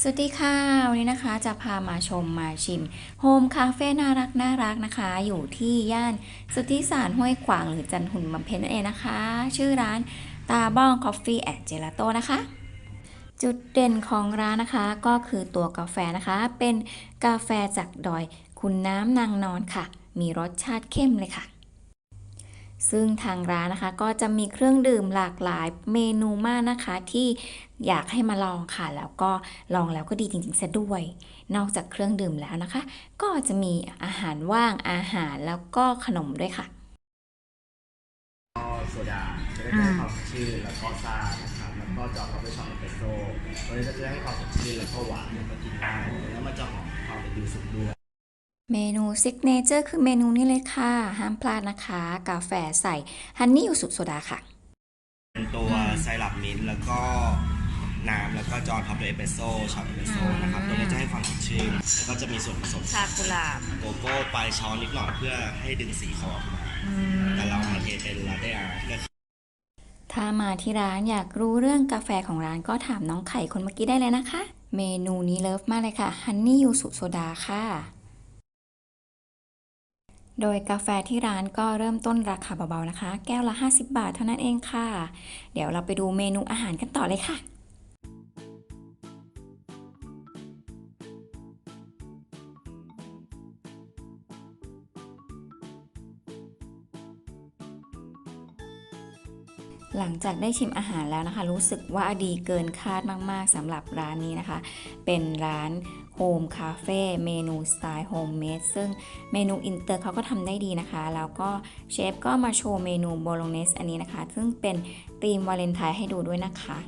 สวัสดีค่ะวันนี้นะคะจะพามาชมมาชิมโฮมคาเฟ่น่ารักน่ารักนะคะ อยู่ที่ย่านสุทธิสารห้วยขวางหรือจันหุ่นบำเพ็ญนั่นเองนะคะ ชื่อร้านตาบ้องคอฟฟี่แอดเจลาโต้นะคะ จุดเด่นของร้านนะคะก็คือตัวกาแฟนะคะ เป็นกาแฟจากดอยคุณน้ำนางนอนค่ะ มีรสชาติเข้มเลยค่ะ ซึ่งทางร้านนะคะก็จะมีเครื่องดื่มหลากหลายเมนูมากนะคะ ที่อยากให้มาลองค่ะ แล้วก็ลองแล้วก็ดีจริงๆซะด้วย นอกจากเครื่องดื่มแล้วนะคะ ก็จะมีอาหารว่างอาหารแล้วก็ขนมด้วยค่ะก็โซดาจะได้ให้ความสดชื่นแล้วก็ซ่านะครับแล้วก็จะเอาไปช็อตเอสเปรสโซ่ตัวนี้ก็จะให้ความสดชื่นแล้วก็หวานแล้วก็กินได้ เมนูซิกเนเจอร์คือเมนูนี้เลยค่ะ ห้ามพลาดนะคะ กาแฟใส่ฮันนี่ยูสุโซดาค่ะ เป็นตัวไซรัปมิ้นท์แล้วก็น้ำแล้วก็จอร์ท็อปด้วยเอสเปรสโซ่ช็อตเอสเปรสโซ่นะครับ ตัวนี้จะให้ความสดชื่นแล้วก็จะมีส่วนผสมชากุหลาบโกโก้ปลายช้อนนิดหน่อยเพื่อให้ดึงสีเขาออกมา แต่เรามาเทเป็นลาเต้อาร์ตก็ถ้ามาที่ร้านอยากรู้เรื่องกาแฟของร้านก็ถามน้องไข่คนเมื่อกี้ได้เลยนะคะ เมนูนี้เลิฟมากเลยค่ะฮันนี่ยูสุโซดาค่ะ โดยกาแฟที่ร้านก็เริ่มต้นราคาเบาๆนะคะ แก้วละ 50 บาทเท่านั้นเองค่ะ เดี๋ยวเราไปดูเมนูอาหารกันต่อเลยค่ะ หลังจากได้ชิมอาหารแล้วนะคะ รู้สึกว่าดีเกินคาดมากๆสำหรับร้านนี้นะคะ เป็นร้าน โฮมคาเฟ่เมนูสไตล์โฮมเมดซึ่งเมนูอินเตอร์เขาก็ทำได้ดีนะคะ แล้วก็เชฟก็มาโชว์เมนูโบโลเนสอันนี้นะคะ ซึ่งเป็นธีมวาเลนไทน์ให้ดูด้วยนะคะ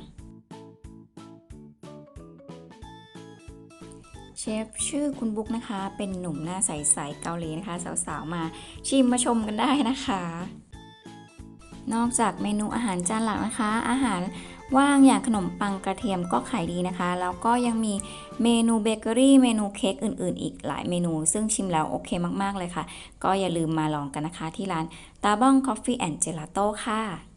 เชฟชื่อคุณบุ๊กนะคะ เป็นหนุ่มหน้าใสๆเกาหลีนะคะ สาวๆ มาชิมมาชมกันได้นะคะ นอกจากเมนูอาหารจานหลักนะคะ อาหาร ว่างอย่างขนมปังกระเทียมก็ขายดีนะคะ แล้วก็ยังมีเมนูเบเกอรี่เมนูเค้กอื่นๆ อีกหลายเมนู ซึ่งชิมแล้วโอเคมากๆเลยค่ะ ก็อย่าลืมมาลองกันนะคะที่ร้านตาบ้องคอฟฟี่แอนด์เจลาโต้ค่ะ